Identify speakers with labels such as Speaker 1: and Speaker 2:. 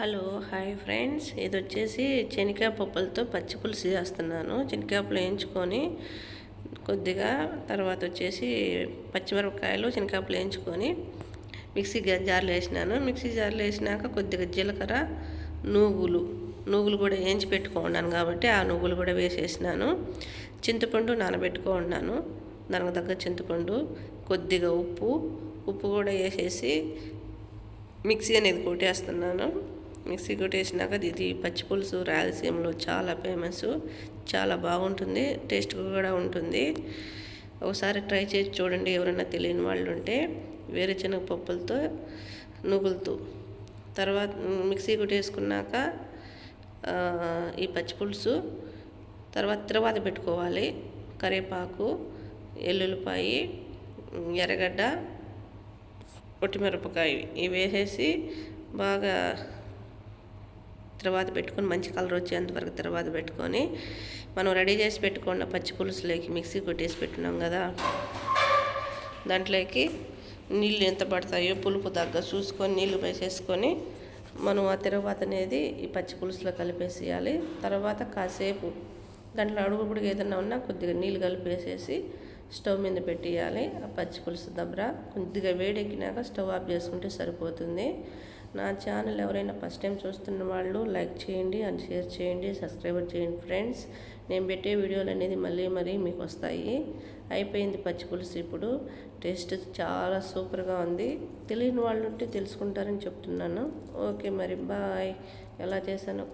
Speaker 1: Hello hi friends. ఇది వచ్చేసి శనగకాయ పప్పులతో పచ్చి పులుసు చేస్తున్నాను. శనగకాయలు వేయించుకొని కొద్దిగా తర్వాత వచ్చేసి పచ్చిమిరపకాయలు శనగకాయలు వేయించుకొని మిక్సీ గ- వేసినాను. మిక్సీ జార్లు వేసినాక కొద్దిగా జీలకర్ర నూగులు నూగులు కూడా వేయించి పెట్టుకున్నాను కాబట్టి ఆ నువ్వులు కూడా వేసేసినాను. చింతపండు నానబెట్టుకున్నాను దానికి తగ్గ చింతపండు కొద్దిగా ఉప్పు ఉప్పు కూడా వేసేసి మిక్సీ అనేది కొట్టేస్తున్నాను. మిక్సీ కొట్టేసినాక ఇది పచ్చి పులుసు రాయలసీమలో చాలా ఫేమస్ చాలా బాగుంటుంది టేస్ట్ కూడా ఉంటుంది. ఒకసారి ట్రై చేసి చూడండి ఎవరైనా తెలియని వాళ్ళు ఉంటే వేరుశనగ పప్పులతో నుగులుతూ. తర్వాత మిక్సీ కొట్టేసుకున్నాక ఈ పచ్చి పులుసు తర్వాత తర్వాత పెట్టుకోవాలి. కరివేపాకు ఎల్లుల్లిపాయి ఎర్రగడ్డ పొట్టిమిరపకాయ ఇవి వేసేసి బాగా తర్వాత పెట్టుకొని మంచి కలర్ వచ్చేంత వరకు తర్వాత పెట్టుకొని మనం రెడీ చేసి పెట్టుకున్న పచ్చి పులుసులోకి మిక్సీ కొట్టేసి పెట్టున్నాం కదా. దాంట్లోకి నీళ్ళు ఎంత పడతాయో పులుపు తగ్గ చూసుకొని నీళ్ళు వేసేసుకొని మనం ఆ తర్వాత అనేది ఈ పచ్చి పులుసులో కలిపేసేయాలి. తర్వాత కాసేపు దాంట్లో అడుగుపుడికి ఏదైనా ఉన్నా కొద్దిగా నీళ్ళు కలిపేసేసి స్టవ్ మీద పెట్టేయాలి. ఆ పచ్చి పులుసు దబ్బర కొద్దిగా వేడెక్కినాక స్టవ్ ఆఫ్ చేసుకుంటే సరిపోతుంది. నా ఛానల్ ఎవరైనా ఫస్ట్ టైం చూస్తున్న వాళ్ళు లైక్ చేయండి అండ్ షేర్ చేయండి సబ్స్క్రైబ్ చేయండి ఫ్రెండ్స్. నేను పెట్టే వీడియోలు అనేది మళ్ళీ మరీ మీకు వస్తాయి. అయిపోయింది పచ్చి పులుసు ఇప్పుడు. టేస్ట్ చాలా సూపర్గా ఉంది. తెలియని వాళ్ళు ఉంటే తెలుసుకుంటారని చెప్తున్నాను. ఓకే మరి బాయ్. ఎలా చేశాను?